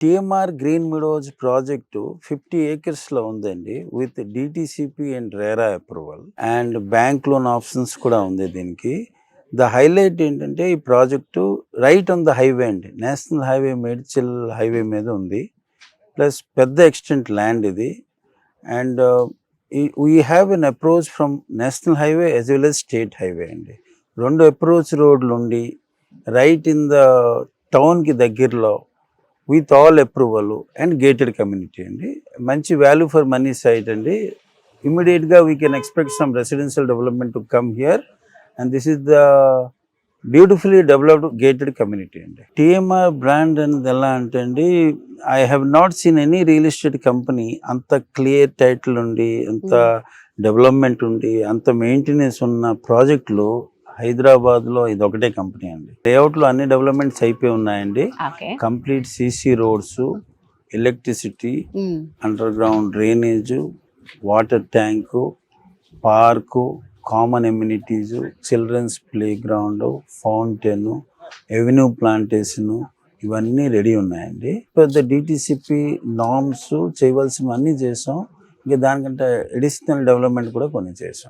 TMR green meadows project fifty ఏకర్స్లో ఉందండి with DTCP and RERA approval. And bank loan options కూడా ఉంది దీనికి. The highlight ఏంటంటే ఈ project right on the highway అండి నేషనల్ హైవే మేడ్చల్ హైవే మీద ఉంది. ప్లస్ పెద్ద ఎక్స్టెంట్ ల్యాండ్ ఇది. And we have an approach from national highway as well as state highway అండి. రెండు అప్రోచ్ రోడ్లు ఉండి రైట్ ఇన్ ద టౌన్కి దగ్గరలో with all approval and gated community అండి. మంచి వాల్యూ ఫర్ మనీ సైట్ అండి. ఇమీడియట్గా we can expect some residential development to come here and this is the beautifully developed gated community అండి. TMR brand అనేది ఎలా అంటే అండి I have not seen any real estate company అంత clear title ఉండి అంత డెవలప్మెంట్ ఉండి అంత మెయింటెనెన్స్ ఉన్న ప్రాజెక్టులు హైదరాబాద్లో ఇది ఒకటే కంపెనీ అండి. లేఅవుట్లో అన్ని డెవలప్మెంట్స్ అయిపోయి ఉన్నాయండి. Complete CC roads electricity underground drainage water tank park common amenities children's playground fountain avenue plantation ఇవన్నీ రెడీ ఉన్నాయండి. పెద్ద డిటిసిపి నామ్స్ చేయవలసినవన్నీ చేసాం ఇంకా దానికంటే అడిషనల్ డెవలప్మెంట్ కూడా కొన్ని చేసాం